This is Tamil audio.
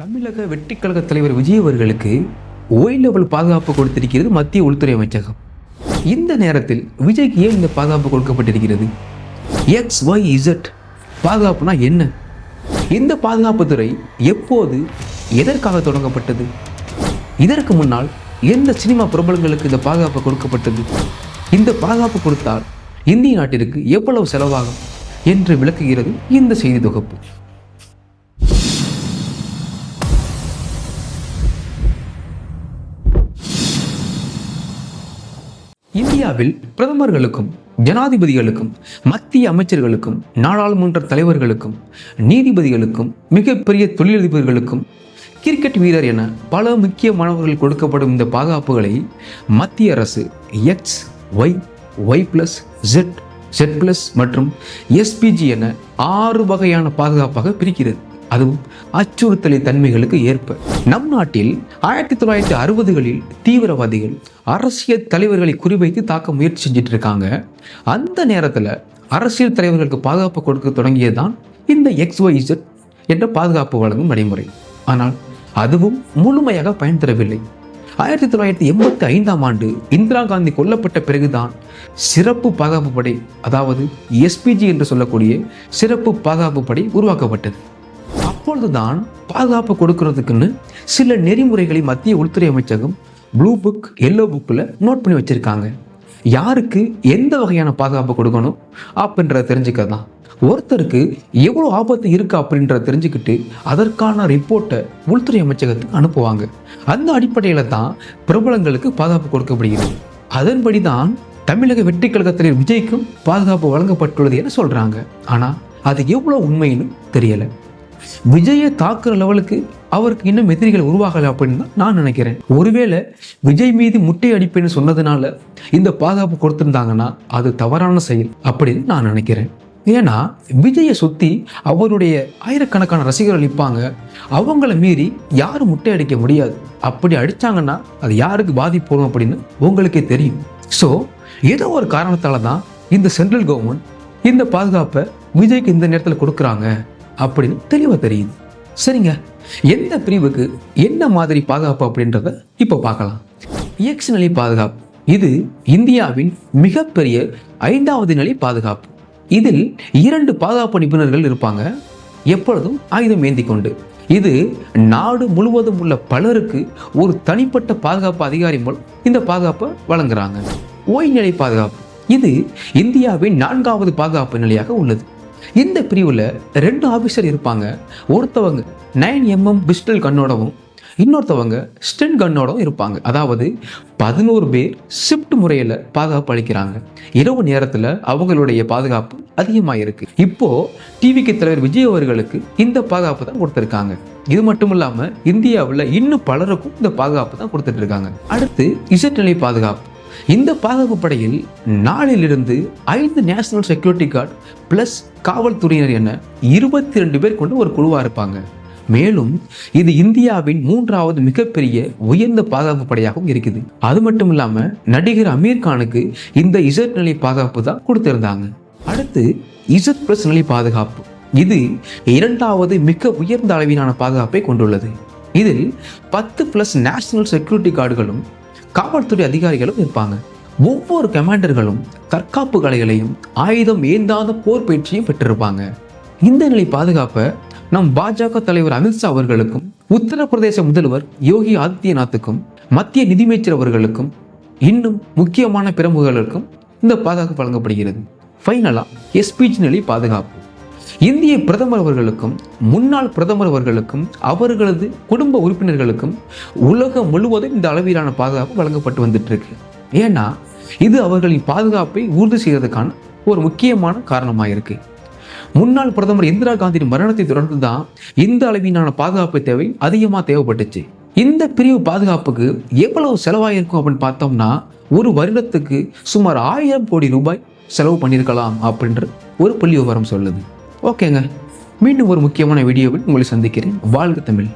தமிழக வெட்டிக்கழக தலைவர் விஜய் அவர்களுக்கு ஒய் லெவல் பாதுகாப்பு கொடுத்திருக்கிறது மத்திய உள்துறை அமைச்சகம். இந்த நேரத்தில் விஜய்க்கு ஏன் இந்த பாதுகாப்பு கொடுக்கப்பட்டிருக்கிறது? எக்ஸ் ஒய் இசட் பாதுகாப்புனா என்ன? இந்த பாதுகாப்பு துறை எப்போது எதற்காக தொடங்கப்பட்டது? இதற்கு முன்னால் எந்த சினிமா பிரபலங்களுக்கு இந்த பாதுகாப்பு கொடுக்கப்பட்டது? இந்த பாதுகாப்பு கொடுத்தால் இந்திய நாட்டிற்கு எவ்வளவு செலவாகும்? என்று விளக்குகிறது இந்த செய்தி தொகுப்பு. இந்தியாவில் பிரதமர்களுக்கும் ஜனாதிபதிகளுக்கும் மத்திய அமைச்சர்களுக்கும் நாடாளுமன்ற தலைவர்களுக்கும் நீதிபதிகளுக்கும் மிகப்பெரிய தொழிலதிபர்களுக்கும் கிரிக்கெட் வீரர் என பல முக்கியமானவர்கள் கொடுக்கப்படும் இந்த பாதுகாப்புகளை மத்திய அரசு X Y Y plus Z Z plus மற்றும் எஸ்பிஜி என ஆறு வகையான பாதுகாப்பாக பிரிக்கிறது. அதுவும் அச்சுறுத்தலை தன்மைகளுக்கு ஏற்ப. நம் நாட்டில் ஆயிரத்தி தொள்ளாயிரத்தி அறுபதுகளில் தீவிரவாதிகள் அரசியல் தலைவர்களை குறிவைத்து தாக்க முயற்சி செஞ்சுட்டு இருக்காங்க அந்த நேரத்தில் அரசியல் தலைவர்களுக்கு பாதுகாப்பு கொடுக்க தொடங்கியதுதான் இந்த எக்ஸ் ஒய்இசட் என்ற பாதுகாப்பு வழங்கும் நடைமுறை. ஆனால் அதுவும் முழுமையாக பயன் தரவில்லை ஆயிரத்தி தொள்ளாயிரத்தி எண்பத்தி ஐந்தாம் ஆண்டு இந்திரா காந்தி கொல்லப்பட்ட பிறகுதான் சிறப்பு பாதுகாப்பு படை அதாவது எஸ்பிஜி என்று சொல்லக்கூடிய சிறப்பு பாதுகாப்பு படை உருவாக்கப்பட்டது. அப்பொழுதுதான் பாதுகாப்பு கொடுக்கறதுக்குன்னு சில நெறிமுறைகளை மத்திய உள்துறை அமைச்சகம் ப்ளூ புக் எல்லோ புக்கில் நோட் பண்ணி வச்சுருக்காங்க. யாருக்கு எந்த வகையான பாதுகாப்பு கொடுக்கணும் அப்படின்றத தெரிஞ்சுக்க தான் ஒருத்தருக்கு எவ்வளோ ஆபத்து இருக்கு அப்படின்றத தெரிஞ்சுக்கிட்டு அதற்கான ரிப்போர்ட்டை உள்துறை அமைச்சகத்துக்கு அனுப்புவாங்க. அந்த அடிப்படையில் தான் பிரபலங்களுக்கு பாதுகாப்பு கொடுக்கப்படுகிறது. அதன்படி தான் தமிழக வெற்றி கழகத்தினர் விஜய்க்கும் பாதுகாப்பு வழங்கப்பட்டுள்ளது என சொல்கிறாங்க ஆனால் அது எவ்வளோ உண்மைன்னு தெரியலை. விஜயை தாக்குற லெவலுக்கு அவருக்கு இன்னும் எதிரிகள் உருவாகலை அப்படின்னு தான் நான் நினைக்கிறேன். ஒருவேளை விஜய் மீது முட்டை அடிப்பேன்னு சொன்னதுனால இந்த பாதுகாப்பு கொடுத்துருந்தாங்கன்னா அது தவறான செயல் அப்படின்னு நான் நினைக்கிறேன். ஏன்னா விஜயை சுற்றி அவருடைய ஆயிரக்கணக்கான ரசிகர்கள் நிற்பாங்க. அவங்கள மீறி யாரும் முட்டை அடிக்க முடியாது. அப்படி அடித்தாங்கன்னா அது யாருக்கு பாதிப்பு வரும் அப்படின்னு உங்களுக்கே தெரியும். ஸோ ஏதோ ஒரு காரணத்தால் தான் இந்த சென்ட்ரல் கவர்மெண்ட் இந்த பாதுகாப்பை விஜய்க்கு இந்த நேரத்தில் கொடுக்குறாங்க. அப்படின்னு தெளிவாக தெரியுது. சரிங்க. எந்த பிரிவுக்கு என்ன மாதிரி பாதுகாப்பு அப்படின்றத இப்போ பார்க்கலாம். எக்ஸ் நிலை பாதுகாப்பு. இது இந்தியாவின் மிகப்பெரிய ஐந்தாவது நிலை பாதுகாப்பு. இதில் இரண்டு பாதுகாப்பு நிபுணர்கள் இருப்பாங்க. எப்பொழுதும் ஆயுதம் ஏந்தி கொண்டு. இது நாடு முழுவதும் உள்ள பலருக்கு ஒரு தனிப்பட்ட பாதுகாப்பு அதிகாரி மூலம் இந்த பாதுகாப்பை வழங்குறாங்க. ஓய்நிலை பாதுகாப்பு. இது இந்தியாவின் நான்காவது பாதுகாப்பு நிலையாக உள்ளது. இந்த பிரிவில் ரெண்டு ஆஃபீஸர் இருப்பாங்க. ஒருத்தவங்க நைன் எம்எம் பிஸ்டல் கண்ணோடவும் இன்னொருத்தவங்க ஸ்டென் கண்ணோடவும் இருப்பாங்க. அதாவது பதினோரு பேர் ஷிஃப்ட் முறையில் பாதுகாப்பு அளிக்கிறாங்க. இரவு நேரத்தில் அவங்களுடைய பாதுகாப்பு அதிகமாக இருக்குது இப்போது டிவிக்கு தலைவர் விஜய் அவர்களுக்கு இந்த பாதுகாப்பு தான் கொடுத்துருக்காங்க. இது மட்டும் இல்லாமல் இந்தியாவில் இன்னும் பலருக்கும் இந்த பாதுகாப்பு தான் கொடுத்துட்ருக்காங்க அடுத்து இசட் நிலை பாதுகாப்பு. இந்த பாதுகாப்பு படையில் நாளிலிருந்து ஐந்து நேஷனல் செக்யூரிட்டி கார்டு ப்ளஸ் காவல்துறையினர் என இருபத்தி ரெண்டு பேர் கொண்டு ஒரு குழுவாக இருப்பாங்க. மேலும் இது இந்தியாவின் மூன்றாவது மிகப்பெரிய உயர்ந்த பாதுகாப்பு படையாகவும் இருக்குது. அது மட்டும் இல்லாமல் நடிகர் அமீர் கானுக்கு இந்த இசட் நிலை பாதுகாப்பு தான் கொடுத்திருந்தாங்க. அடுத்து இசட் பிளஸ் நிலை பாதுகாப்பு. இது இரண்டாவது மிக உயர்ந்த அளவிலான பாதுகாப்பை கொண்டுள்ளது. இதில் பத்து பிளஸ் நேஷனல் செக்யூரிட்டி கார்டுகளும் காவல்துறை அதிகாரிகளும் இருப்பாங்க ஒவ்வொரு கமாண்டர்களும் தற்காப்பு கலைகளையும் ஆயுதம் ஏந்தாத போர் பயிற்சியும் பெற்றிருப்பாங்க. இந்த நிலை பாதுகாப்பை நம் பாஜக தலைவர் அமித்ஷா அவர்களுக்கும் உத்தரப்பிரதேச முதல்வர் யோகி ஆதித்யநாத்துக்கும் மத்திய நிதியமைச்சர் அவர்களுக்கும் இன்னும் முக்கியமான பிரமுகர்களுக்கும் இந்த பாதுகாப்பு வழங்கப்படுகிறது. ஃபைனலாக எஸ்பிஜி நிலை பாதுகாப்பு. இந்திய பிரதமர் அவர்களுக்கும் முன்னாள் பிரதமர் அவர்களுக்கும் அவர்களது குடும்ப உறுப்பினர்களுக்கும் உலகம் முழுவதும் இந்த அளவிலான பாதுகாப்பு வழங்கப்பட்டு வந்துட்டு இருக்கு ஏன்னா இது அவர்களின் பாதுகாப்பை உறுதி செய்வதற்கான ஒரு முக்கியமான காரணமாக இருக்கு முன்னாள் பிரதமர் இந்திரா காந்தியின் மரணத்தை தொடர்ந்து தான் இந்த அளவிலான பாதுகாப்பு தேவை அதிகமாக தேவைப்பட்டுச்சு. இந்த பிரிவு பாதுகாப்புக்கு எவ்வளவு செலவாயிருக்கும் அப்படின்னு பார்த்தோம்னா ஒரு வருடத்துக்கு சுமார் ஆயிரம் கோடி ரூபாய் செலவு பண்ணியிருக்கலாம் அப்படின்ற ஒரு புள்ளி விவரம் சொல்லுது. ஓகேங்க. மீண்டும் ஒரு முக்கியமான வீடியோவில் உங்களை சந்திக்கிறேன். வாழ்க தமிழ்.